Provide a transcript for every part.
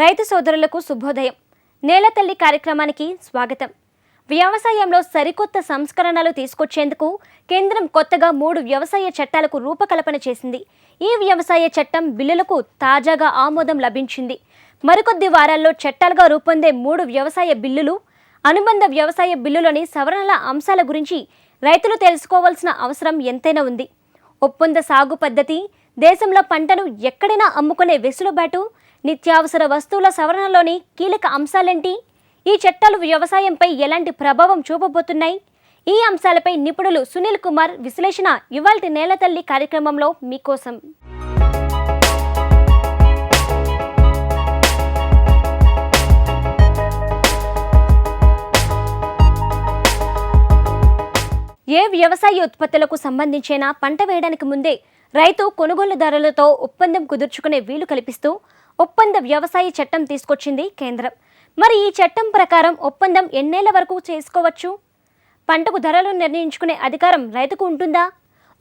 రైతు సోదరులకు శుభోదయం. నేల తల్లి కార్యక్రమానికి స్వాగతం. వ్యవసాయంలో సరికొత్త సంస్కరణలు తీసుకొచ్చేందుకు కేంద్రం కొత్తగా మూడు వ్యవసాయ చట్టాలకు రూపకల్పన చేసింది. ఈ వ్యవసాయ చట్టం బిల్లులకు తాజాగా ఆమోదం లభించింది. మరికొద్ది వారాల్లో చట్టాలుగా రూపొందే మూడు వ్యవసాయ బిల్లులు అనుబంధ వ్యవసాయ బిల్లులోని సవరణల అంశాల గురించి రైతులు తెలుసుకోవాల్సిన అవసరం ఎంతైనా ఉంది. ఒప్పంద సాగు పద్ధతి దేశంలో పంటను ఎక్కడైనా అమ్ముకునే వెసులుబాటు నిత్యావసర వస్తువుల సవరణలోని కీలక అంశాలేంటి? ఈ చట్టాలు వ్యవసాయంపై ఎలాంటి ప్రభావం చూపబోతున్నాయి? ఈ అంశాలపై నిపుణులు సునీల్ కుమార్ విశ్లేషణ ఇవాల్టి నేల తల్లి కార్యక్రమంలో మీకోసం. ఏ వ్యవసాయ ఉత్పత్తులకు సంబంధించిన పంట వేయడానికి ముందే రైతు కొనుగోలుదారులతో ఒప్పందం కుదుర్చుకునే వీలు కల్పిస్తూ ఒప్పంద వ్యవసాయ చట్టం తీసుకొచ్చింది కేంద్రం. మరి ఈ చట్టం ప్రకారం ఒప్పందం ఎన్నేళ్ళ వరకు చేసుకోవచ్చు? పంటకు ధరలు నిర్ణయించుకునే అధికారం రైతుకు ఉంటుందా?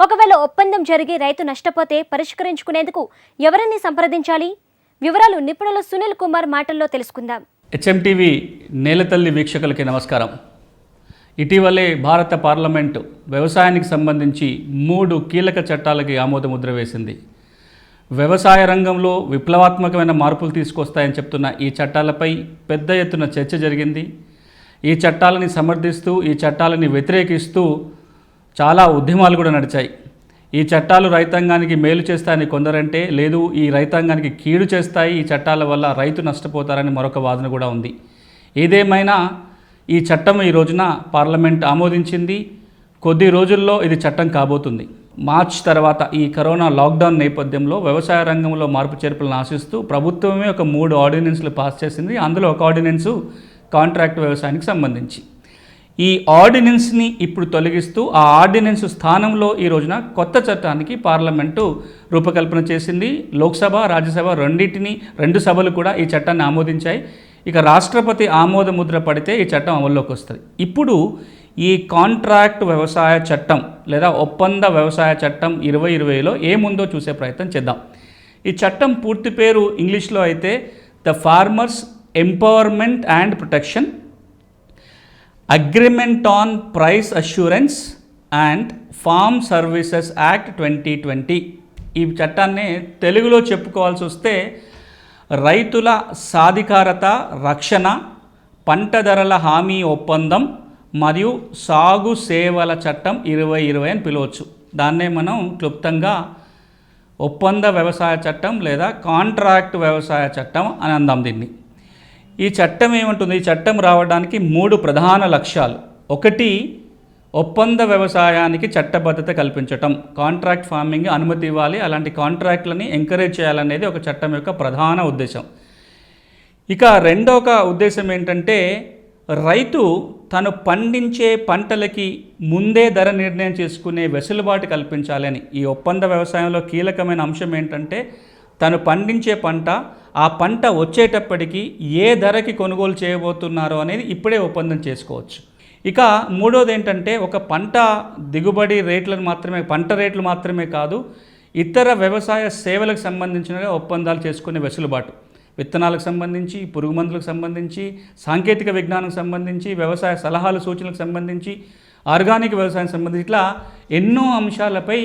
ఒకవేళ ఒప్పందం జరిగి రైతు నష్టపోతే పరిష్కరించుకునేందుకు ఎవరిని సంప్రదించాలి? వివరాలు నిపుణులు సునీల్ కుమార్ మాటల్లో తెలుసుకుందాం. హెచ్ఎంటీవీ నేలతల్లి వీక్షకులకి నమస్కారం. ఇటీవలే భారత పార్లమెంటు వ్యవసాయానికి సంబంధించి మూడు కీలక చట్టాలకి ఆమోదముద్ర వేసింది. వ్యవసాయ రంగంలో విప్లవాత్మకమైన మార్పులు తీసుకొస్తాయని చెప్తున్న ఈ చట్టాలపై పెద్ద ఎత్తున చర్చ జరిగింది. ఈ చట్టాలని సమర్థిస్తూ ఈ చట్టాలని వ్యతిరేకిస్తూ చాలా ఉద్యమాలు కూడా నడిచాయి. ఈ చట్టాలు రైతాంగానికి మేలు చేస్తాయని కొందరంటే లేదు ఈ రైతాంగానికి కీడు చేస్తాయి ఈ చట్టాల వల్ల రైతు నష్టపోతారని మరొక వాదన కూడా ఉంది. ఏదేమైనా ఈ చట్టం ఈ రోజున పార్లమెంట్ ఆమోదించింది? కొద్ది రోజుల్లో ఇది చట్టం కాబోతుంది. మార్చ్ తర్వాత ఈ కరోనా లాక్డౌన్ నేపథ్యంలో వ్యవసాయ రంగంలో మార్పు చేర్పులను ఆశిస్తూ ప్రభుత్వమే ఒక మూడు ఆర్డినెన్స్లు పాస్ చేసింది. అందులో ఒక ఆర్డినెన్సు కాంట్రాక్ట్ వ్యవసాయానికి సంబంధించి. ఈ ఆర్డినెన్స్ని ఇప్పుడు తొలగిస్తూ ఆ ఆర్డినెన్స్ స్థానంలో ఈ రోజున కొత్త చట్టానికి పార్లమెంటు రూపకల్పన చేసింది. లోక్సభ రాజ్యసభ రెండింటిని రెండు సభలు కూడా ఈ చట్టాన్ని ఆమోదించాయి. ఇక రాష్ట్రపతి ఆమోద ముద్ర పడితే ఈ చట్టం అమల్లోకి వస్తుంది. ఇప్పుడు ఈ కాంట్రాక్ట్ వ్యవసాయ చట్టం లేదా ఒప్పంద వ్యవసాయ చట్టం ఇరవై ఇరవైలో ఏముందో చూసే ప్రయత్నం చేద్దాం. ఈ చట్టం పూర్తి పేరు ఇంగ్లీష్లో అయితే the farmers empowerment and protection agreement on price assurance and farm services act twenty twenty. ఈ చట్టాన్ని తెలుగులో చెప్పుకోవాల్సి వస్తే రైతుల సాధికారత రక్షణ పంట ధరల హామీ ఒప్పందం మరియు సాగు సేవల చట్టం ఇరవై ఇరవై అని పిలవచ్చు. దాన్నే మనం క్లుప్తంగా ఒప్పంద వ్యవసాయ చట్టం లేదా కాంట్రాక్ట్ వ్యవసాయ చట్టం అని అందాం దీన్ని. ఈ చట్టం ఏమంటుంది? ఈ చట్టం రావడానికి మూడు ప్రధాన లక్ష్యాలు. ఒకటి ఒప్పంద వ్యవసాయానికి చట్టబద్ధత కల్పించటం. కాంట్రాక్ట్ ఫార్మింగ్ అనుమతి ఇవ్వాలి. అలాంటి కాంట్రాక్ట్లని ఎంకరేజ్ చేయాలనేది ఒక చట్టం యొక్క ప్రధాన ఉద్దేశం. ఇక రెండవ ఉద్దేశం ఏంటంటే రైతు తను పండించే పంటలకి ముందే ధర నిర్ణయం చేసుకునే వెసులుబాటు కల్పించాలని ఈ ఒప్పంద వ్యవసాయంలో కీలకమైన అంశం ఏంటంటే తను పండించే పంట ఆ పంట వచ్చేటప్పటికి ఏ ధరకి కొనుగోలు చేయబోతున్నారో అనేది ఇప్పుడే ఒప్పందం చేసుకోవచ్చు. ఇక మూడోది ఏంటంటే ఒక పంట దిగుబడి రేట్లను మాత్రమే పంట రేట్లు మాత్రమే కాదు ఇతర వ్యవసాయ సేవలకు సంబంధించిన ఒప్పందాలు చేసుకునే వెసులుబాటు. విత్తనాలకు సంబంధించి పురుగు మందులకు సంబంధించి సాంకేతిక విజ్ఞానం సంబంధించి వ్యవసాయ సలహాలు సూచనలకు సంబంధించి ఆర్గానిక్ వ్యవసాయం సంబంధించి ఇట్లా ఎన్నో అంశాలపై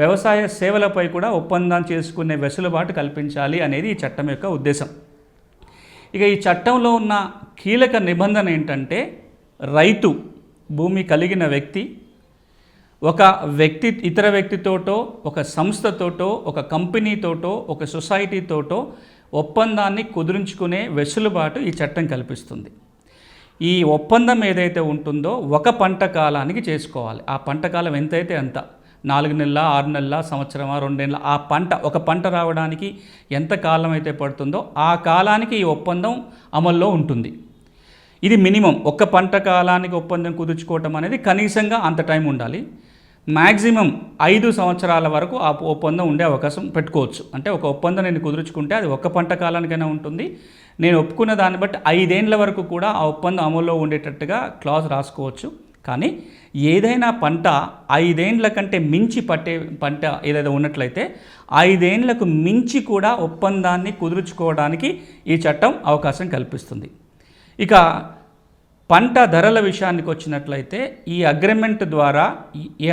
వ్యవసాయ సేవలపై కూడా ఒప్పందం చేసుకునే వెసులుబాటు కల్పించాలి అనేది ఈ చట్టం యొక్క ఉద్దేశం. ఇక ఈ చట్టంలో ఉన్న కీలక నిబంధన ఏంటంటే రైతు భూమి కలిగిన వ్యక్తి ఒక వ్యక్తి ఇతర వ్యక్తితోటో ఒక సంస్థతోటో ఒక కంపెనీతోటో ఒక సొసైటీతోటో ఒప్పందాన్ని కుదురించుకునే వెసులుబాటు ఈ చట్టం కల్పిస్తుంది. ఈ ఒప్పందం ఏదైతే ఉంటుందో ఒక పంట కాలానికి చేసుకోవాలి. ఆ పంట కాలం ఎంతైతే అంత? నాలుగు నెలల ఆరు నెలల సంవత్సరమా రెండు నెలల? ఆ పంట ఒక పంట రావడానికి ఎంత కాలం అయితే పడుతుందో ఆ కాలానికి ఈ ఒప్పందం అమల్లో ఉంటుంది. ఇది మినిమం. ఒక్క పంట కాలానికి ఒప్పందం కుదుర్చుకోవటం అనేది కనీసంగా అంత టైం ఉండాలి. మ్యాక్సిమం ఐదు సంవత్సరాల వరకు ఆ ఒప్పందం ఉండే అవకాశం పెట్టుకోవచ్చు. అంటే ఒక ఒప్పందం నేను కుదుర్చుకుంటే అది ఒక్క పంట కాలానికైనా ఉంటుంది. నేను ఒప్పుకున్న దాన్ని బట్టి ఐదేండ్ల వరకు కూడా ఆ ఒప్పందం అమల్లో ఉండేటట్టుగా క్లాజ్ రాసుకోవచ్చు. కానీ ఏదైనా పంట ఐదేండ్ల కంటే మించి పట్టే పంట ఏదైతే ఉన్నట్లయితే ఐదేండ్లకు మించి కూడా ఒప్పందాన్ని కుదుర్చుకోవడానికి ఈ చట్టం అవకాశం కల్పిస్తుంది. ఇక పంట ధరల విషయానికి వచ్చినట్లయితే ఈ అగ్రిమెంట్ ద్వారా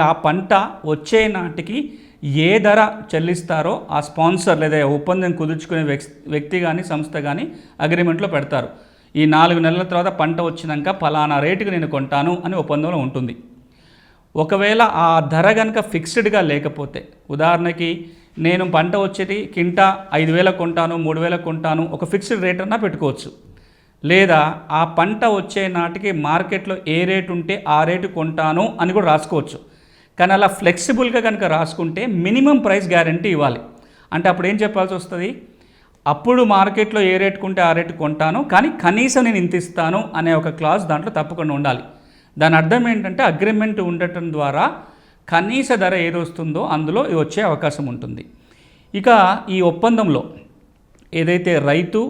ఆ పంట వచ్చే నాటికి ఏ ధర చెల్లిస్తారో ఆ స్పాన్సర్ లేదా ఒప్పందం కుదుర్చుకునే వ్యక్తి వ్యక్తి కానీ సంస్థ కానీ అగ్రిమెంట్లో పెడతారు. ఈ నాలుగు నెలల తర్వాత పంట వచ్చినాక ఫలానా రేటుకి నేను కొంటాను అని ఒప్పందంలో ఉంటుంది. ఒకవేళ ఆ ధర కనుక ఫిక్స్డ్గా లేకపోతే ఉదాహరణకి నేను పంట వచ్చేది కింటా ఐదు వేలకు కొంటాను మూడు వేలకు కొంటాను ఒక ఫిక్స్డ్ రేట్ అన్నా పెట్టుకోవచ్చు. లేదా ఆ పంట వచ్చే నాటికి మార్కెట్లో ఏ రేటు ఉంటే ఆ రేటు కొంటాను అని కూడా రాసుకోవచ్చు. కానీ అలా ఫ్లెక్సిబుల్గా కనుక రాసుకుంటే మినిమం ప్రైస్ గ్యారంటీ ఇవ్వాలి. అంటే అప్పుడు ఏం చెప్పాల్సి వస్తుంది? అప్పుడు మార్కెట్లో ఏ రేటు కొంటే ఆ రేటు కొంటాను కానీ కనీసం నేను ఇంత ఇస్తాను అనే ఒక క్లాజ్ దాంట్లో తప్పకుండా ఉండాలి. దాని అర్థం ఏంటంటే అగ్రిమెంట్ ఉండటం ద్వారా కనీస ధర ఏది వస్తుందో అందులో వచ్చే అవకాశం ఉంటుంది. ఇక ఈ ఒప్పందంలో ఏదైతే రైతు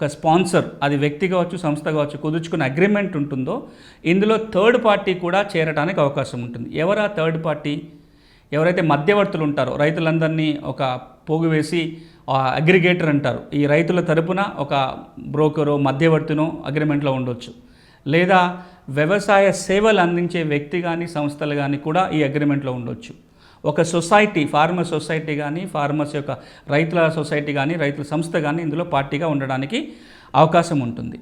ఒక స్పాన్సర్ అది వ్యక్తి కావచ్చు సంస్థ కావచ్చు కుదుర్చుకున్న అగ్రిమెంట్ ఉంటుందో ఇందులో థర్డ్ పార్టీ కూడా చేరడానికి అవకాశం ఉంటుంది. ఎవరా థర్డ్ పార్టీ? ఎవరైతే మధ్యవర్తులు ఉంటారో రైతులందరినీ ఒక పోగు వేసి అగ్రిగేటర్ అంటారు. ఈ రైతుల తరపున ఒక బ్రోకరో మధ్యవర్తినో అగ్రిమెంట్లో ఉండొచ్చు. లేదా వ్యవసాయ సేవలు అందించే వ్యక్తి కానీ సంస్థలు కానీ కూడా ఈ అగ్రిమెంట్లో ఉండొచ్చు. ఒక సొసైటీ ఫార్మర్ సొసైటీ కానీ ఫార్మర్స్ యొక్క రైతుల సొసైటీ కానీ రైతుల సంస్థ కానీ ఇందులో పార్టీగా ఉండడానికి అవకాశం ఉంటుంది.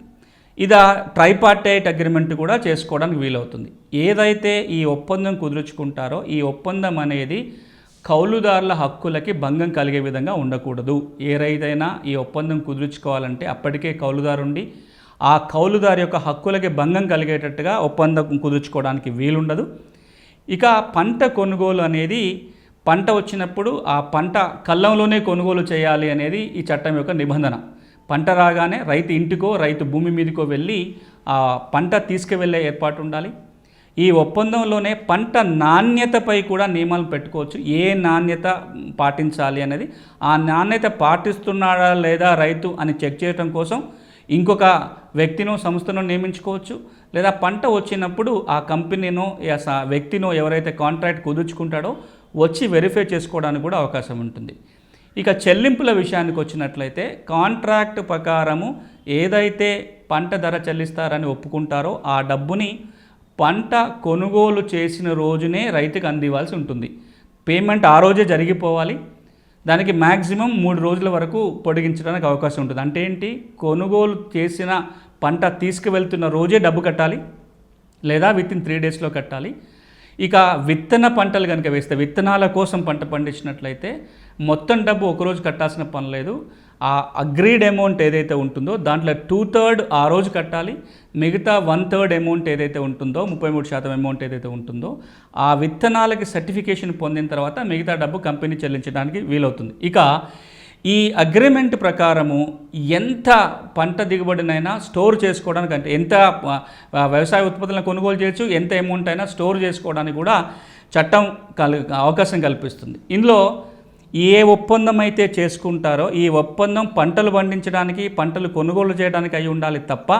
ఇదా ట్రైపార్టైట్ అగ్రిమెంట్ కూడా చేసుకోవడానికి వీలవుతుంది. ఏదైతే ఈ ఒప్పందం కుదుర్చుకుంటారో ఈ ఒప్పందం అనేది కౌలుదారుల హక్కులకి భంగం కలిగే విధంగా ఉండకూడదు. ఏ రైతైనా ఈ ఒప్పందం కుదుర్చుకోవాలంటే అప్పటికే కౌలుదారుండి ఆ కౌలుదారు యొక్క హక్కులకి భంగం కలిగేటట్టుగా ఒప్పందం కుదుర్చుకోవడానికి వీలుండదు. ఇక పంట కొనుగోలు అనేది పంట వచ్చినప్పుడు ఆ పంట కళ్ళంలోనే కొనుగోలు చేయాలి అనేది ఈ చట్టం యొక్క నిబంధన. పంట రాగానే రైతు ఇంటికో రైతు భూమి మీదకో వెళ్ళి ఆ పంట తీసుకువెళ్ళే ఏర్పాటు ఉండాలి. ఈ ఒప్పందంలోనే పంట నాణ్యతపై కూడా నియమాలు పెట్టుకోవచ్చు. ఏ నాణ్యత పాటించాలి అనేది. ఆ నాణ్యత పాటిస్తున్నాడా లేదా రైతు అని చెక్ చేయడం కోసం ఇంకొక వ్యక్తిను సంస్థను నియమించుకోవచ్చు. లేదా పంట వచ్చినప్పుడు ఆ కంపెనీనో వ్యక్తినో ఎవరైతే కాంట్రాక్ట్ కుదుర్చుకుంటాడో వచ్చి వెరిఫై చేసుకోవడానికి కూడా అవకాశం ఉంటుంది. ఇక చెల్లింపుల విషయానికి వచ్చినట్లయితే కాంట్రాక్ట్ ప్రకారము ఏదైతే పంట ధర చెల్లిస్తారని ఒప్పుకుంటారో ఆ డబ్బుని పంట కొనుగోలు చేసిన రోజునే రైతుకు అందివ్వాల్సి ఉంటుంది. పేమెంట్ ఆ రోజే జరిగిపోవాలి. దానికి మ్యాక్సిమం మూడు రోజుల వరకు పొడిగించడానికి అవకాశం ఉంటుంది. అంటే ఏంటి? కొనుగోలు చేసిన పంట తీసుకువెళ్తున్న రోజే డబ్బు కట్టాలి లేదా విత్ ఇన్ త్రీ డేస్లో కట్టాలి. ఇక విత్తన పంటలు కనుక వేస్తే విత్తనాల కోసం పంట పండించినట్లయితే మొత్తం డబ్బు ఒకరోజు కట్టాల్సిన పని లేదు. ఆ అగ్రీడ్ అమౌంట్ ఏదైతే ఉంటుందో దాంట్లో టూ థర్డ్ ఆ రోజు కట్టాలి. మిగతా వన్ థర్డ్ అమౌంట్ ఏదైతే ఉంటుందో ముప్పై మూడు శాతం అమౌంట్ ఏదైతే ఉంటుందో ఆ విత్తనాలకి సర్టిఫికేషన్ పొందిన తర్వాత మిగతా డబ్బు కంపెనీ చెల్లించడానికి వీలవుతుంది. ఇక ఈ అగ్రిమెంట్ ప్రకారము ఎంత పంట దిగుబడినైనా స్టోర్ చేసుకోవడానికి అంటే ఎంత వ్యవసాయ ఉత్పత్తులను కొనుగోలు చేయొచ్చు ఎంత అమౌంట్ అయినా స్టోర్ చేసుకోవడానికి కూడా చట్టం కల్ అవకాశం కల్పిస్తుంది. ఇందులో ఏ ఒప్పందం అయితే చేసుకుంటారో ఈ ఒప్పందం పంటలు పండించడానికి పంటలు కొనుగోలు చేయడానికి అయి ఉండాలి తప్ప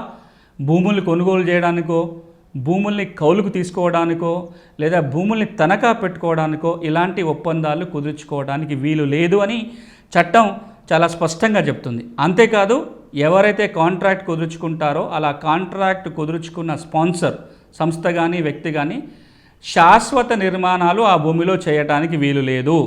భూములు కొనుగోలు చేయడానికో భూముల్ని కౌలుకు తీసుకోవడానికో లేదా భూముల్ని తనఖా పెట్టుకోవడానికో ఇలాంటి ఒప్పందాలు కుదుర్చుకోవడానికి వీలు లేదు అని చట్టం చాలా స్పష్టంగా చెప్తుంది. అంతేకాదు ఎవరైతే కాంట్రాక్ట్ కుదుర్చుకుంటారో అలా కాంట్రాక్ట్ కుదుర్చుకున్న స్పాన్సర్ సంస్థ కానీ వ్యక్తి కానీ శాశ్వత నిర్మాణాలు ఆ భూమిలో చేయటానికి వీలు లేదు.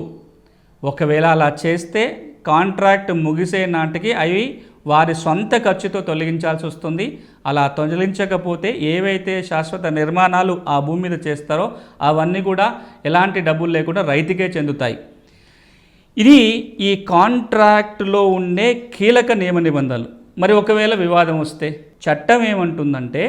ఒకవేళ అలా చేస్తే కాంట్రాక్ట్ ముగిసే నాటికి అవి వారి సొంత ఖర్చుతో తొలగించాల్సి వస్తుంది. అలా తొలగించకపోతే ఏవైతే శాశ్వత నిర్మాణాలు ఆ భూమి మీద చేస్తారో అవన్నీ కూడా ఎలాంటి డబ్బులు లేకుండా రైతుకే చెందుతాయి. ఇది ఈ కాంట్రాక్ట్లో ఉండే కీలక నియమ నిబంధనలు. మరి ఒకవేళ వివాదం వస్తే చట్టం ఏమంటుందంటే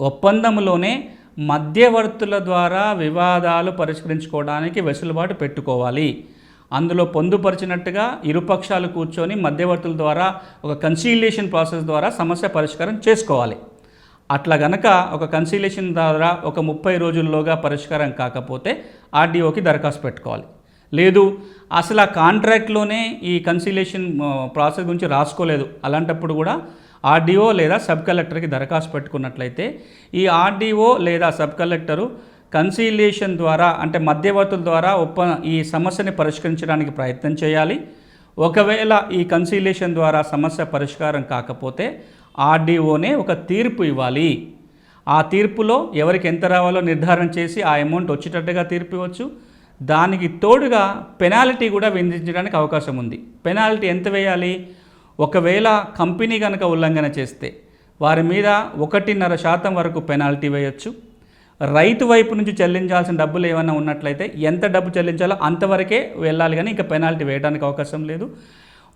ఒప్పందంలోనే మధ్యవర్తుల ద్వారా వివాదాలు పరిష్కరించుకోవడానికి వెసులుబాటు పెట్టుకోవాలి. అందులో పొందుపరిచినట్టుగా ఇరుపక్షాలు కూర్చొని మధ్యవర్తుల ద్వారా ఒక కన్సీలియేషన్ ప్రాసెస్ ద్వారా సమస్య పరిష్కారం చేసుకోవాలి. అట్లా గనక ఒక కన్సీలేషన్ ద్వారా ఒక ముప్పై రోజుల్లోగా పరిష్కారం కాకపోతే ఆర్డీఓకి దరఖాస్తు పెట్టుకోవాలి. లేదు అసలు ఆ కాంట్రాక్ట్లోనే ఈ కన్సిలేషన్ ప్రాసెస్ గురించి రాసుకోలేదు. అలాంటప్పుడు కూడా ఆర్డీఓ లేదా సబ్ కలెక్టర్కి దరఖాస్తు పెట్టుకున్నట్లయితే ఈ ఆర్డీఓ లేదా సబ్ కలెక్టరు కన్సీలియేషన్ ద్వారా అంటే మధ్యవర్తుల ద్వారా ఒప్ప ఈ సమస్యని పరిష్కరించడానికి ప్రయత్నం చేయాలి. ఒకవేళ ఈ కన్సీలియేషన్ ద్వారా సమస్య పరిష్కారం కాకపోతే ఆర్డీఓనే ఒక తీర్పు ఇవ్వాలి. ఆ తీర్పులో ఎవరికి ఎంత రావాలో నిర్ధారణ చేసి ఆ అమౌంట్ వచ్చేటట్టుగా తీర్పు ఇవ్వచ్చు. దానికి తోడుగా పెనాల్టీ కూడా విధించడానికి అవకాశం ఉంది. పెనాల్టీ ఎంత వేయాలి? ఒకవేళ కంపెనీ కనుక ఉల్లంఘన చేస్తే వారి మీద ఒకటిన్నర శాతం వరకు పెనాల్టీ వేయొచ్చు. రైతు వైపు నుంచి చెల్లించాల్సిన డబ్బులు ఏమైనా ఉన్నట్లయితే ఎంత డబ్బు చెల్లించాలో అంతవరకే వెళ్ళాలి కానీ ఇంకా పెనాల్టీ వేయడానికి అవకాశం లేదు.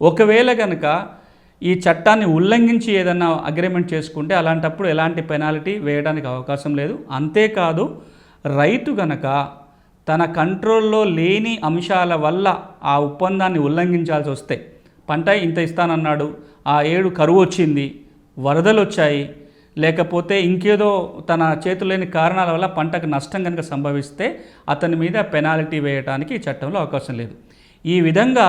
ఒకవేళ కనుక ఈ చట్టాన్ని ఉల్లంఘించి ఏదైనా అగ్రిమెంట్ చేసుకుంటే అలాంటప్పుడు ఎలాంటి పెనాల్టీ వేయడానికి అవకాశం లేదు. అంతేకాదు రైతు గనక తన కంట్రోల్లో లేని అంశాల వల్ల ఆ ఒప్పందాన్ని ఉల్లంఘించాల్సి వస్తే పంట ఇంత ఇస్తానన్నాడు ఆ ఏడు కరువు వచ్చింది వరదలు వచ్చాయి లేకపోతే ఇంకేదో తన చేతులు లేని కారణాల వల్ల పంటకు నష్టం కనుక సంభవిస్తే అతని మీద పెనాల్టీ వేయడానికి చట్టంలో అవకాశం లేదు. ఈ విధంగా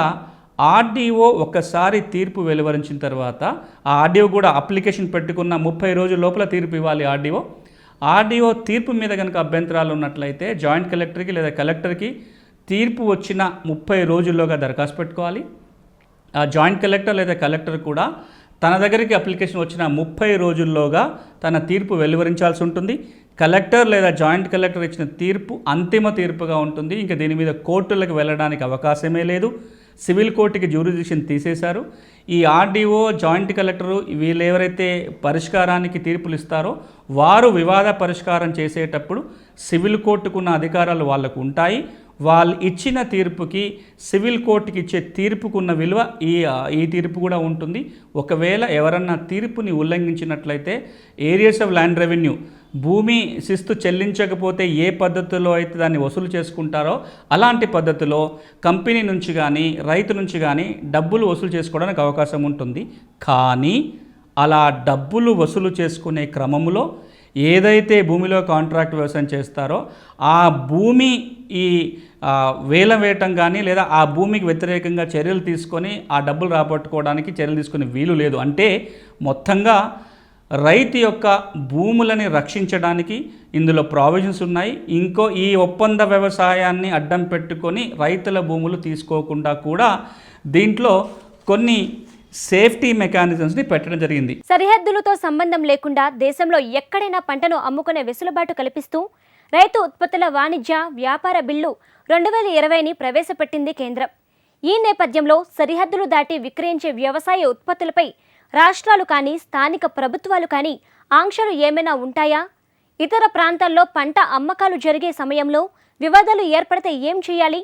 ఆర్డీఓ ఒక్కసారి తీర్పు వెలువరించిన తర్వాత ఆ ఆర్డీఓ కూడా అప్లికేషన్ పెట్టుకున్న ముప్పై రోజుల లోపల తీర్పు ఇవ్వాలి ఆర్డీఓ. ఆర్డీఓ తీర్పు మీద కనుక అభ్యంతరాలు ఉన్నట్లయితే జాయింట్ కలెక్టర్కి లేదా కలెక్టర్కి తీర్పు వచ్చిన ముప్పై రోజుల్లోగా దరఖాస్తు పెట్టుకోవాలి. ఆ జాయింట్ కలెక్టర్ లేదా కలెక్టర్ కూడా తన దగ్గరికి అప్లికేషన్ వచ్చిన ముప్పై రోజుల్లోగా తన తీర్పు వెలువరించాల్సి ఉంటుంది. కలెక్టర్ లేదా జాయింట్ కలెక్టర్ ఇచ్చిన తీర్పు అంతిమ తీర్పుగా ఉంటుంది. ఇంకా దీని మీద కోర్టులకు వెళ్ళడానికి అవకాశమే లేదు. సివిల్ కోర్టుకి జ్యూరిడిక్షన్ తీసేశారు. ఈ ఆర్డీఓ జాయింట్ కలెక్టరు వీళ్ళు ఎవరైతే పరిష్కారానికి తీర్పులు ఇస్తారో వారు వివాద పరిష్కారం చేసేటప్పుడు సివిల్ కోర్టుకున్న అధికారాలు వాళ్ళకు ఉంటాయి. వాళ్ళు ఇచ్చిన తీర్పుకి సివిల్ కోర్టుకి ఇచ్చే తీర్పుకున్న విలువ ఈ ఈ తీర్పు కూడా ఉంటుంది. ఒకవేళ ఎవరన్నా తీర్పుని ఉల్లంఘించినట్లయితే ఏరియాస్ ఆఫ్ ల్యాండ్ రెవెన్యూ భూమి శిస్తు చెల్లించకపోతే ఏ పద్ధతిలో అయితే దాన్ని వసూలు చేసుకుంటారో అలాంటి పద్ధతిలో కంపెనీ నుంచి కానీ రైతు నుంచి కానీ డబ్బులు వసూలు చేసుకోవడానికి అవకాశం ఉంటుంది. కానీ అలా డబ్బులు వసూలు చేసుకునే క్రమంలో ఏదైతే భూమిలో కాంట్రాక్ట్ వ్యవసాయం చేస్తారో ఆ భూమి ఈ వేల వేలం వేయటం కానీ లేదా ఆ భూమికి వ్యతిరేకంగా చర్యలు తీసుకొని ఆ డబ్బులు రాబట్టుకోవడానికి చర్యలు తీసుకునే వీలు లేదు. అంటే మొత్తంగా రైతు యొక్క భూములని రక్షించడానికి ఇందులో ప్రావిజన్స్ ఉన్నాయి. ఇంకో ఈ ఒప్పంద వ్యవసాయాన్ని అడ్డం పెట్టుకొని రైతుల భూములు తీసుకోకుండా కూడా దీంట్లో కొన్ని సేఫ్టీ మెకానిజమ్స్ని పెట్టడం జరిగింది. సరిహద్దులతో సంబంధం లేకుండా దేశంలో ఎక్కడైనా పంటను అమ్ముకునే వెసులుబాటు కల్పిస్తూ రైతు ఉత్పత్తుల వాణిజ్య వ్యాపార బిల్లు రెండు వేల ఇరవైని ప్రవేశపెట్టింది కేంద్రం. ఈ నేపథ్యంలో సరిహద్దులు దాటి విక్రయించే వ్యవసాయ ఉత్పత్తులపై రాష్ట్రాలు కానీ స్థానిక ప్రభుత్వాలు కానీ ఆంక్షలు ఏమైనా ఉంటాయా? ఇతర ప్రాంతాల్లో పంట అమ్మకాలు జరిగే సమయంలో వివాదాలు ఏర్పడితే ఏం చేయాలి?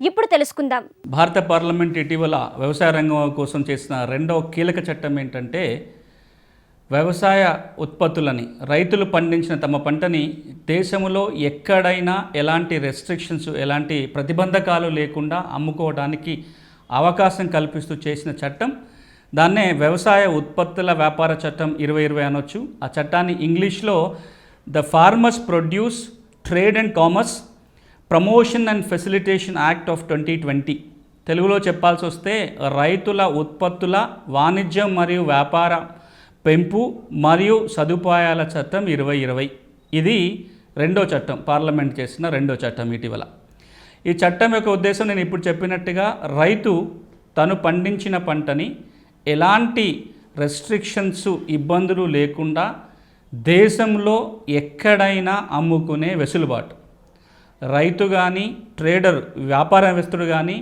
ఇప్పుడు తెలుసుకుందాం. భారత పార్లమెంట్ ఇటీవల వ్యవసాయ రంగం కోసం చేసిన రెండవ కీలక చట్టం ఏంటంటే వ్యవసాయ ఉత్పత్తులని రైతులు పండించిన తమ పంటని దేశంలో ఎక్కడైనా ఎలాంటి రెస్ట్రిక్షన్స్ ఎలాంటి ప్రతిబంధకాలు లేకుండా అమ్ముకోవడానికి అవకాశం కల్పిస్తూ చేసిన చట్టం. దాన్నే వ్యవసాయ ఉత్పత్తుల వ్యాపార చట్టం ఇరవై ఇరవై అనొచ్చు. ఆ చట్టాన్ని ఇంగ్లీష్లో the farmers produce trade and commerce promotion and facilitation act of twenty twenty తెలుగులో చెప్పాల్సి వస్తే రైతుల ఉత్పత్తుల వాణిజ్యం మరియు వ్యాపార పెంపు మరియు సదుపాయాల చట్టం ఇరవై ఇరవై. ఇది రెండో చట్టం పార్లమెంట్ చేసిన రెండో చట్టం ఇటీవల. ఈ చట్టం యొక్క ఉద్దేశం నేను ఇప్పుడు చెప్పినట్టుగా రైతు తను పండించిన పంటని ఎలాంటి రెస్ట్రిక్షన్స్ ఇబ్బందులు లేకుండా దేశంలో ఎక్కడైనా అమ్ముకునే వెసులుబాటు. రైతు కానీ ట్రేడర్ వ్యాపారవేస్తుడు కానీ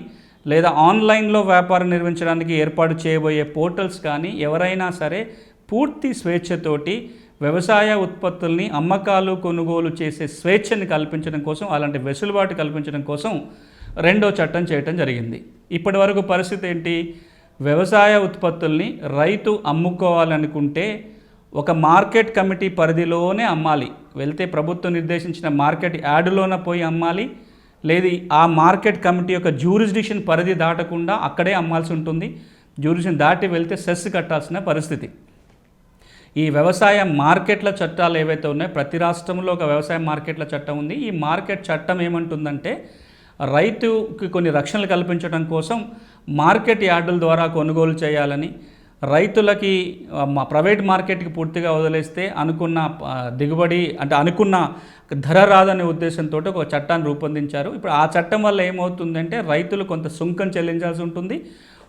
లేదా ఆన్లైన్లో వ్యాపారం నిర్వహించడానికి ఏర్పాటు చేయబోయే పోర్టల్స్ కానీ ఎవరైనా సరే పూర్తి స్వేచ్ఛతోటి వ్యవసాయ ఉత్పత్తుల్ని అమ్మకాలు కొనుగోలు చేసే స్వేచ్ఛని కల్పించడం కోసం అలాంటి వెసులుబాటు కల్పించడం కోసం రెండో చట్టం చేయటం జరిగింది. ఇప్పటి వరకు పరిస్థితి ఏంటి? వ్యవసాయ ఉత్పత్తుల్ని రైతు అమ్ముకోవాలనుకుంటే ఒక మార్కెట్ కమిటీ పరిధిలోనే అమ్మాలి. వెళ్తే ప్రభుత్వం నిర్దేశించిన మార్కెట్ యార్డులోన పోయి అమ్మాలి. లేదు ఆ మార్కెట్ కమిటీ యొక్క జ్యూరిస్డిక్షన్ పరిధి దాటకుండా అక్కడే అమ్మాల్సి ఉంటుంది. జ్యూరిస్డిక్షన్ దాటి వెళ్తే సెస్ కట్టాల్సిన పరిస్థితి. ఈ వ్యవసాయ మార్కెట్ల చట్టాలు ఏవైతే ఉన్నాయో ప్రతి రాష్ట్రంలో ఒక వ్యవసాయ మార్కెట్ల చట్టం ఉంది. ఈ మార్కెట్ చట్టం ఏమంటుందంటే రైతుకి కొన్ని రక్షణలు కల్పించడం కోసం మార్కెట్ యార్డుల ద్వారా కొనుగోలు చేయాలని రైతులకి మా ప్రైవేట్ మార్కెట్కి పూర్తిగా వదిలేస్తే అనుకున్న దిగుబడి అంటే అనుకున్న ధర రాదనే ఉద్దేశంతో ఒక చట్టాన్ని రూపొందించారు. ఇప్పుడు ఆ చట్టం వల్ల ఏమవుతుందంటే రైతులు కొంత సుంకం చెల్లించాల్సి ఉంటుంది.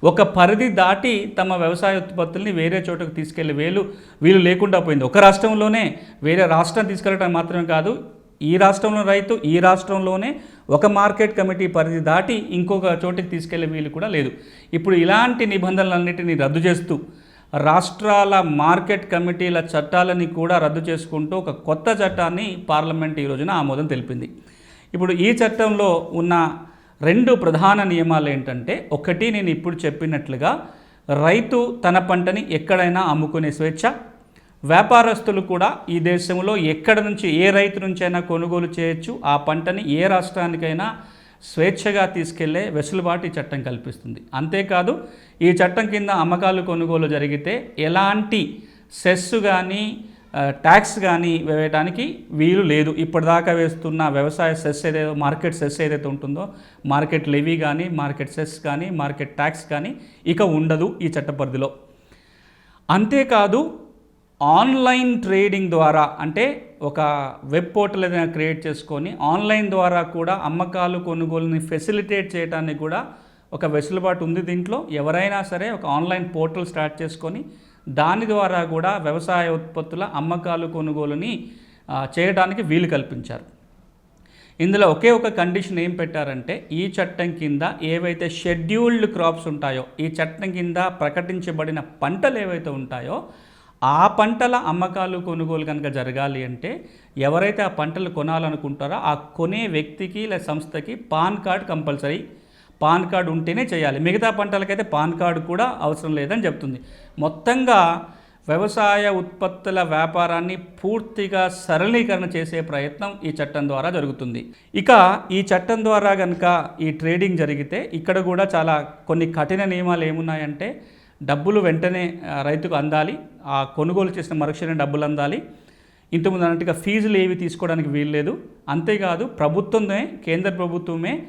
ఒక పరిధి దాటి తమ వ్యవసాయ ఉత్పత్తుల్ని వేరే చోటకు తీసుకెళ్ళి వేలు వీలు లేకుండా పోయింది. ఒక రాష్ట్రంలోనే వేరే రాష్ట్రం తీసుకెళ్ళడం మాత్రమే కాదు ఈ రాష్ట్రంలో రైతు ఈ రాష్ట్రంలోనే ఒక మార్కెట్ కమిటీ పరిధి దాటి ఇంకొక చోటికి తీసుకెళ్ళే వీలు కూడా లేదు. ఇప్పుడు ఇలాంటి నిబంధనలన్నిటినీ రద్దు చేస్తూ రాష్ట్రాల మార్కెట్ కమిటీల చట్టాలని కూడా రద్దు చేసుకుంటూ ఒక కొత్త చట్టాన్ని పార్లమెంట్ ఈ రోజున ఆమోదం తెలిపింది. ఇప్పుడు ఈ చట్టంలో ఉన్న రెండు ప్రధాన నియమాలు ఏంటంటే ఒకటి నేను ఇప్పుడు చెప్పినట్లుగా రైతు తన పంటని ఎక్కడైనా అమ్ముకునే స్వేచ్ఛ వ్యాపారస్తులు కూడా ఈ దేశంలో ఎక్కడ నుంచి ఏ రైతు నుంచైనా కొనుగోలు చేయొచ్చు. ఆ పంటని ఏ రాష్ట్రానికైనా స్వేచ్ఛగా తీసుకెళ్ళే వెసులుబాటు ఈ చట్టం కల్పిస్తుంది. అంతేకాదు ఈ చట్టం కింద అమ్మకాలు కొనుగోలు జరిగితే ఎలాంటి సెస్ కానీ ట్యాక్స్ కానీ వేయడానికి వీలు లేదు. ఇప్పటిదాకా వేస్తున్న వ్యవసాయ సెస్ ఏదైతే మార్కెట్ సెస్ ఏదైతే ఉంటుందో మార్కెట్ లెవీ కానీ మార్కెట్ సెస్ కానీ మార్కెట్ ట్యాక్స్ కానీ ఇక ఉండదు ఈ చట్ట పరిధిలో. అంతేకాదు ఆన్లైన్ ట్రేడింగ్ ద్వారా అంటే ఒక వెబ్ పోర్టల్ ఏదైనా క్రియేట్ చేసుకొని ఆన్లైన్ ద్వారా కూడా అమ్మకాలు కొనుగోలుని ఫెసిలిటేట్ చేయడానికి కూడా ఒక వెసులుబాటు ఉంది దీంట్లో. ఎవరైనా సరే ఒక ఆన్లైన్ పోర్టల్ స్టార్ట్ చేసుకొని దాని ద్వారా కూడా వ్యవసాయ ఉత్పత్తుల అమ్మకాలు కొనుగోలుని చేయడానికి వీలు కల్పించారు. ఇందులో ఒకే ఒక కండిషన్ ఏం పెట్టారంటే ఈ చట్టం కింద ఏవైతే షెడ్యూల్డ్ క్రాప్స్ ఉంటాయో ఈ చట్టం కింద ప్రకటించబడిన పంటలు ఏవైతే ఉంటాయో ఆ పంటల అమ్మకాలు కొనుగోలు కనుక జరగాలి అంటే ఎవరైతే ఆ పంటలు కొనాలనుకుంటారో ఆ కొనే వ్యక్తికి లేదా సంస్థకి PAN card compulsory. PAN card ఉంటేనే చేయాలి. మిగతా పంటలకైతే పాన్ కార్డు కూడా అవసరం లేదని చెప్తుంది. మొత్తంగా వ్యవసాయ ఉత్పత్తుల వ్యాపారాన్ని పూర్తిగా సరళీకరణ చేసే ప్రయత్నం ఈ చట్టం ద్వారా జరుగుతుంది. ఇక ఈ చట్టం ద్వారా కనుక ఈ ట్రేడింగ్ జరిగితే ఇక్కడ కూడా చాలా కొన్ని కఠిన నియమాలు ఏమున్నాయంటే డబ్బులు వెంటనే రైతుకు అందాలి. ఆ కొనుగోలు చేసిన మరుక్షణం డబ్బులు అందాలి. ఇంతకుముందు అన్నట్టుగా ఫీజులు ఏవి తీసుకోవడానికి వీల్లేదు. అంతేకాదు ప్రభుత్వమే కేంద్ర ప్రభుత్వమే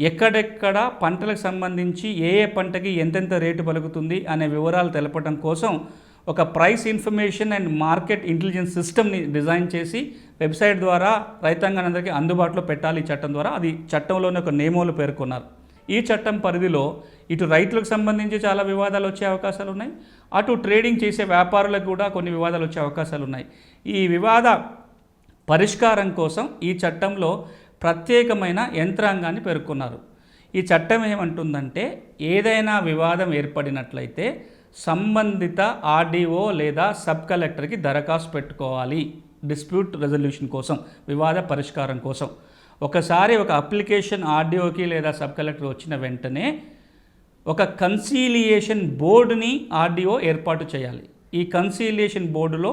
ఎక్కడెక్కడ పంటలకు సంబంధించి ఏ ఏ పంటకి ఎంతెంత రేటు పలుకుతుంది అనే వివరాలు తెలపడం కోసం ఒక price information and market intelligence సిస్టమ్ని డిజైన్ చేసి వెబ్సైట్ ద్వారా రైతాంగానందరికీ అందుబాటులో పెట్టాలి ఈ చట్టం ద్వారా. అది చట్టంలోనే ఒక నియమాలు పేర్కొన్నారు. ఈ చట్టం పరిధిలో ఇటు రైతులకు సంబంధించి చాలా వివాదాలు వచ్చే అవకాశాలు ఉన్నాయి. అటు ట్రేడింగ్ చేసే వ్యాపారులకు కూడా కొన్ని వివాదాలు వచ్చే అవకాశాలు ఉన్నాయి. ఈ వివాద పరిష్కారం కోసం ఈ చట్టంలో ప్రత్యేకమైన యంత్రాంగాన్ని పేర్కొన్నారు. ఈ చట్టం ఏమంటుందంటే ఏదైనా వివాదం ఏర్పడినట్లయితే సంబంధిత ఆర్డీఓ లేదా సబ్ కలెక్టర్కి దరఖాస్తు పెట్టుకోవాలి. డిస్ప్యూట్ రెజల్యూషన్ కోసం వివాద పరిష్కారం కోసం. ఒకసారి ఒక అప్లికేషన్ ఆర్డీఓకి లేదా సబ్ కలెక్టర్ వచ్చిన వెంటనే ఒక కన్సీలియేషన్ బోర్డుని ఆర్డీఓ ఏర్పాటు చేయాలి. ఈ కన్సీలియేషన్ బోర్డులో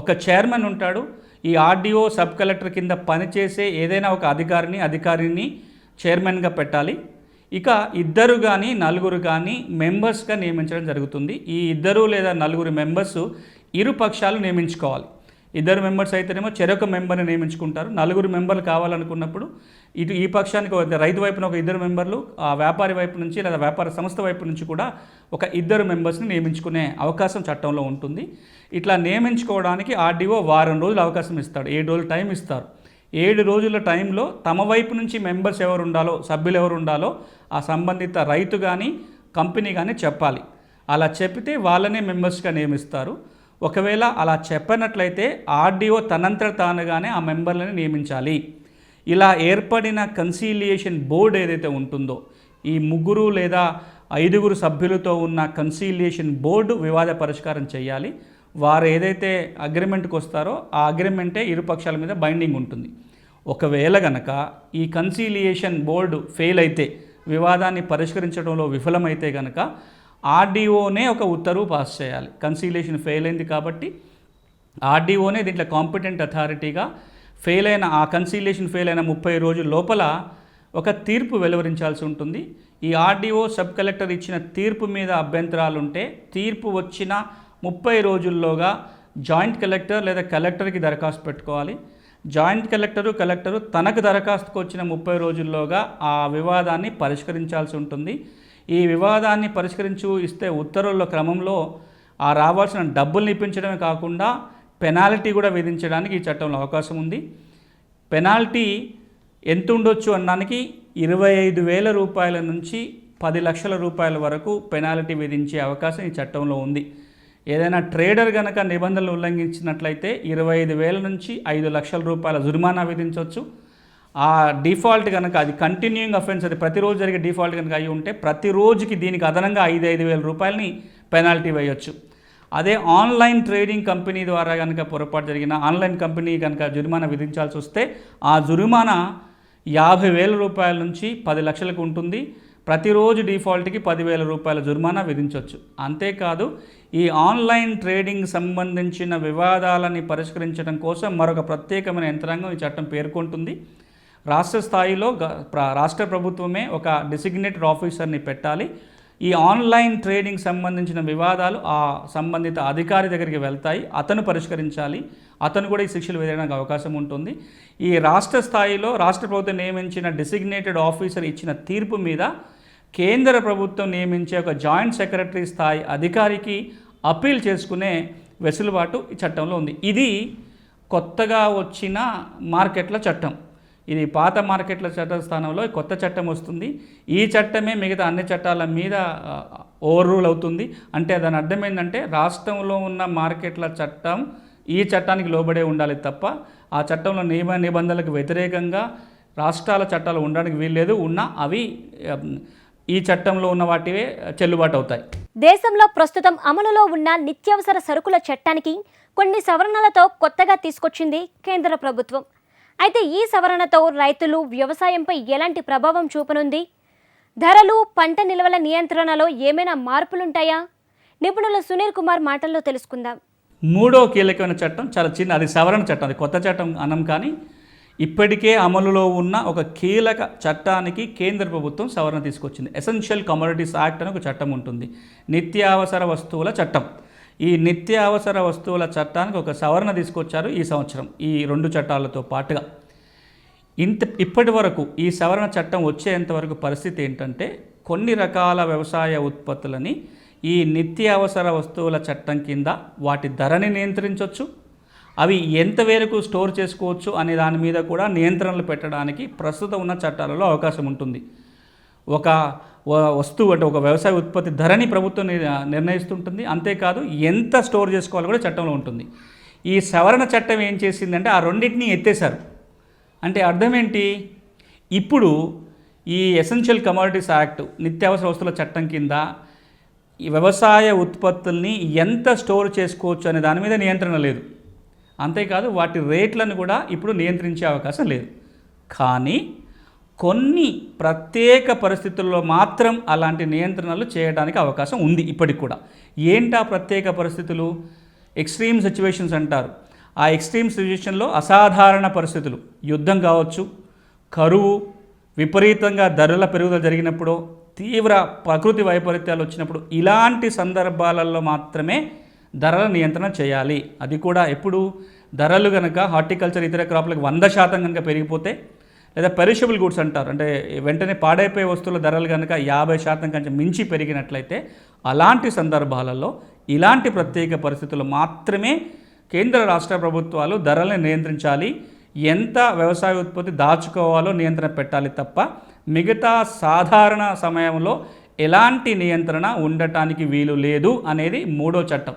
ఒక చైర్మన్ ఉంటాడు. ఈ ఆర్డీఓ సబ్ కలెక్టర్ కింద పనిచేసే ఏదైనా ఒక అధికారిని అధికారిని చైర్మన్గా పెట్టాలి. ఇక ఇద్దరు కానీ నలుగురు కానీ మెంబర్స్గా నియమించడం జరుగుతుంది. ఈ ఇద్దరు లేదా నలుగురు మెంబర్స్ ఇరు పక్షాలు నియమించుకోవాలి. ఇద్దరు మెంబర్స్ అయితేనేమో చెరొక మెంబర్ని నియమించుకుంటారు. నలుగురు మెంబర్లు కావాలనుకున్నప్పుడు ఇటు ఈ పక్షానికి రైతు వైపున ఒక ఇద్దరు మెంబర్లు ఆ వ్యాపారి వైపు నుంచి లేదా వ్యాపార సంస్థ వైపు నుంచి కూడా ఒక ఇద్దరు మెంబర్స్ని నియమించుకునే అవకాశం చట్టంలో ఉంటుంది. ఇట్లా నియమించుకోవడానికి ఆర్డీఓ వారం రోజులు అవకాశం ఇస్తాడు. ఏడు రోజులు టైం ఇస్తారు. ఏడు రోజుల టైంలో తమ వైపు నుంచి మెంబర్స్ ఎవరు ఉండాలో సభ్యులు ఎవరు ఉండాలో ఆ సంబంధిత రైతు కానీ కంపెనీ కానీ చెప్పాలి. అలా చెప్తే వాళ్ళనే మెంబర్స్గా నియమిస్తారు. ఒకవేళ అలా చెప్పనట్లయితే ఆర్డీఓ తనంతట తానుగానే ఆ మెంబర్లను నియమించాలి. ఇలా ఏర్పడిన కన్సీలియేషన్ బోర్డు ఏదైతే ఉంటుందో ఈ ముగ్గురు లేదా ఐదుగురు సభ్యులతో ఉన్న కన్సీలియేషన్ బోర్డు వివాద పరిష్కారం చేయాలి. వారు ఏదైతే అగ్రిమెంట్కి వస్తారో ఆ అగ్రిమెంటే ఇరు పక్షాల మీద బైండింగ్ ఉంటుంది. ఒకవేళ గనక ఈ కన్సీలియేషన్ బోర్డు ఫెయిల్ అయితే వివాదాన్ని పరిష్కరించడంలో విఫలమైతే గనక ఆర్డీఓనే ఒక ఉత్తర్వు పాస్ చేయాలి. కన్సీలేషన్ ఫెయిల్ అయింది కాబట్టి ఆర్డీఓనే దీంట్లో కాంపిటెంట్ అథారిటీగా ఫెయిల్ అయిన ఆ కన్సీలేషన్ ఫెయిల్ అయిన ముప్పై రోజుల లోపల ఒక తీర్పు వెలువరించాల్సి ఉంటుంది. ఈ ఆర్డీఓ సబ్ కలెక్టర్ ఇచ్చిన తీర్పు మీద అభ్యంతరాలు ఉంటే తీర్పు వచ్చిన ముప్పై రోజుల్లోగా జాయింట్ కలెక్టర్ లేదా కలెక్టర్కి దరఖాస్తు పెట్టుకోవాలి. జాయింట్ కలెక్టరు కలెక్టరు తనకు దరఖాస్తుకు వచ్చిన ముప్పై రోజుల్లోగా ఆ వివాదాన్ని పరిష్కరించాల్సి ఉంటుంది. ఈ వివాదాన్ని పరిష్కరించు ఇస్తే ఉత్తర్వుల క్రమంలో ఆ రావాల్సిన డబ్బుల్ని ఇప్పించడమే కాకుండా పెనాల్టీ కూడా విధించడానికి ఈ చట్టంలో అవకాశం ఉంది. పెనాల్టీ ఎంత ఉండొచ్చు అనడానికి ఇరవై ఐదు వేల రూపాయల నుంచి పది లక్షల రూపాయల వరకు పెనాల్టీ విధించే అవకాశం ఈ చట్టంలో ఉంది. ఏదైనా ట్రేడర్ కనుక నిబంధనలు ఉల్లంఘించినట్లయితే ఇరవై ఐదు వేల నుంచి ఐదు లక్షల రూపాయల జుర్మానా విధించవచ్చు. ఆ డిఫాల్ట్ కనుక అది కంటిన్యూయింగ్ అఫెన్స్ అది ప్రతిరోజు జరిగే డిఫాల్ట్ కనుక అయి ఉంటే ప్రతిరోజుకి దీనికి అదనంగా ఐదు ఐదు వేల రూపాయలని పెనాల్టీ వేయొచ్చు. అదే ఆన్లైన్ ట్రేడింగ్ కంపెనీ ద్వారా కనుక పొరపాటు జరిగిన ఆన్లైన్ కంపెనీ కనుక జరిమానా విధించాల్సి వస్తే ఆ జురిమానా యాభై వేల రూపాయల నుంచి పది లక్షలకు ఉంటుంది. ప్రతిరోజు డిఫాల్ట్కి పదివేల రూపాయల జుర్మానా విధించవచ్చు అంతేకాదు ఈ ఆన్లైన్ ట్రేడింగ్ సంబంధించిన వివాదాలని పరిష్కరించడం కోసం మరొక ప్రత్యేకమైన యంత్రాంగం ఈ చట్టం పేర్కొంటుంది. రాష్ట్ర స్థాయిలో గ- రాష్ట్ర ప్రభుత్వమే ఒక డిసిగ్నేటెడ్ ఆఫీసర్ని పెట్టాలి. ఈ ఆన్లైన్ ట్రేడింగ్ సంబంధించిన వివాదాలు ఆ సంబంధిత అధికారి దగ్గరికి వెళ్తాయి. అతను పరిష్కరించాలి. అతను కూడా ఈ శిక్షలు వేయడానికి అవకాశం ఉంటుంది. ఈ రాష్ట్ర స్థాయిలో రాష్ట్ర ప్రభుత్వం నియమించిన డిసిగ్నేటెడ్ ఆఫీసర్ ఇచ్చిన తీర్పు మీద కేంద్ర ప్రభుత్వం నియమించే ఒక జాయింట్ సెక్రటరీ స్థాయి అధికారికి అప్పీల్ చేసుకునే వెసులుబాటు ఈ చట్టంలో ఉంది. ఇది కొత్తగా వచ్చిన మార్కెట్ల చట్టం. ఇది పాత మార్కెట్ల చట్ట స్థానంలో కొత్త చట్టం వస్తుంది. ఈ చట్టమే మిగతా అన్ని చట్టాల మీద ఓవర్ రూల్ అవుతుంది. అంటే దాని అర్థం ఏంటంటే రాష్ట్రంలో ఉన్న మార్కెట్ల చట్టం ఈ చట్టానికి లోబడే ఉండాలి తప్ప ఆ చట్టంలో నియమ నిబంధనలకు వ్యతిరేకంగా రాష్ట్రాల చట్టాలు ఉండడానికి వీల్లేదు. ఉన్నా అవి ఈ చట్టంలో ఉన్న వాటివే చెల్లుబాటు అవుతాయి దేశంలో ప్రస్తుతం అమలులో ఉన్న నిత్యావసర సరుకుల చట్టానికి కొన్ని సవరణలతో కొత్తగా తీసుకొచ్చింది కేంద్ర ప్రభుత్వం. అయితే ఈ సవరణతో రైతులు వ్యవసాయంపై ఎలాంటి ప్రభావం చూపనుంది? ధరలు పంట నిల్వల నియంత్రణలో ఏమైనా మార్పులుంటాయా? నిపుణులు సునీల్ కుమార్ మాటల్లో తెలుసుకుందాం. మూడో కీలకమైన చట్టం చాలా చిన్న అది సవరణ చట్టం అది కొత్త చట్టం అనం కానీ ఇప్పటికే అమలులో ఉన్న ఒక కీలక చట్టానికి కేంద్ర ప్రభుత్వం సవరణ తీసుకొచ్చింది. ఎసెన్షియల్ కమోడిటీస్ యాక్ట్ అని ఒక చట్టం ఉంటుంది. నిత్యావసర వస్తువుల చట్టం. ఈ నిత్యావసర వస్తువుల చట్టానికి ఒక సవరణ తీసుకొచ్చారు ఈ సంవత్సరం ఈ రెండు చట్టాలతో పాటుగా. ఇంత ఇప్పటి వరకు ఈ సవరణ చట్టం వచ్చేంత వరకు పరిస్థితి ఏంటంటే కొన్ని రకాల వ్యవసాయ ఉత్పత్తులని ఈ నిత్యావసర వస్తువుల చట్టం కింద వాటి ధరని నియంత్రించవచ్చు అవి ఎంత మేరకు స్టోర్ చేసుకోవచ్చు అనే దాని మీద కూడా నియంత్రణలు పెట్టడానికి ప్రస్తుతం ఉన్న చట్టాలలో అవకాశం ఉంటుంది. ఒక వ- వస్తువు అంటే ఒక వ్యవసాయ ఉత్పత్తి ధరని ప్రభుత్వం నిర్ణయిస్తుంటుంది. అంతేకాదు ఎంత స్టోర్ చేసుకోవాలో కూడా చట్టంలో ఉంటుంది. ఈ సవరణ చట్టం ఏం చేసిందంటే ఆ రెండింటిని ఎత్తేశారు. అంటే అర్థం ఏంటి? ఇప్పుడు ఈ ఎసెన్షియల్ కమోడిటీస్ యాక్ట్ నిత్యావసర వస్తువుల చట్టం కింద ఈ వ్యవసాయ ఉత్పత్తుల్ని ఎంత స్టోర్ చేసుకోవచ్చు అనే దాని మీద నియంత్రణ లేదు. అంతేకాదు వాటి రేట్లను కూడా ఇప్పుడు నియంత్రించే అవకాశం లేదు. కానీ కొన్ని ప్రత్యేక పరిస్థితుల్లో మాత్రం అలాంటి నియంత్రణలు చేయడానికి అవకాశం ఉంది ఇప్పటికి కూడా. ఏంటా ప్రత్యేక పరిస్థితులు? ఎక్స్ట్రీమ్ సిచ్యువేషన్స్ అంటారు. ఆ ఎక్స్ట్రీమ్ సిచ్యువేషన్లో అసాధారణ పరిస్థితులు. యుద్ధం కావచ్చు కరువు విపరీతంగా ధరల పెరుగుదల జరిగినప్పుడు తీవ్ర ప్రకృతి వైపరీత్యాలు వచ్చినప్పుడు ఇలాంటి సందర్భాలలో మాత్రమే ధరల నియంత్రణ చేయాలి. అది కూడా ఎప్పుడు? ధరలు కనుక హార్టికల్చర్ ఇతర క్రాప్లకు వంద శాతం కనుక పెరిగిపోతే లేదా పెరిషబుల్ గుడ్స్ అంటారు. అంటే వెంటనే పాడైపోయే వస్తువుల ధరలు కనుక యాభై శాతం కంటే మించి పెరిగినట్లయితే అలాంటి సందర్భాలలో ఇలాంటి ప్రత్యేక పరిస్థితులు మాత్రమే కేంద్ర రాష్ట్ర ప్రభుత్వాలు ధరలను నియంత్రించాలి. ఎంత వ్యవసాయ ఉత్పత్తి దాచుకోవాలో నియంత్రణ పెట్టాలి తప్ప మిగతా సాధారణ సమయంలో ఎలాంటి నియంత్రణ ఉండటానికి వీలు లేదు అనేది మూడో చట్టం.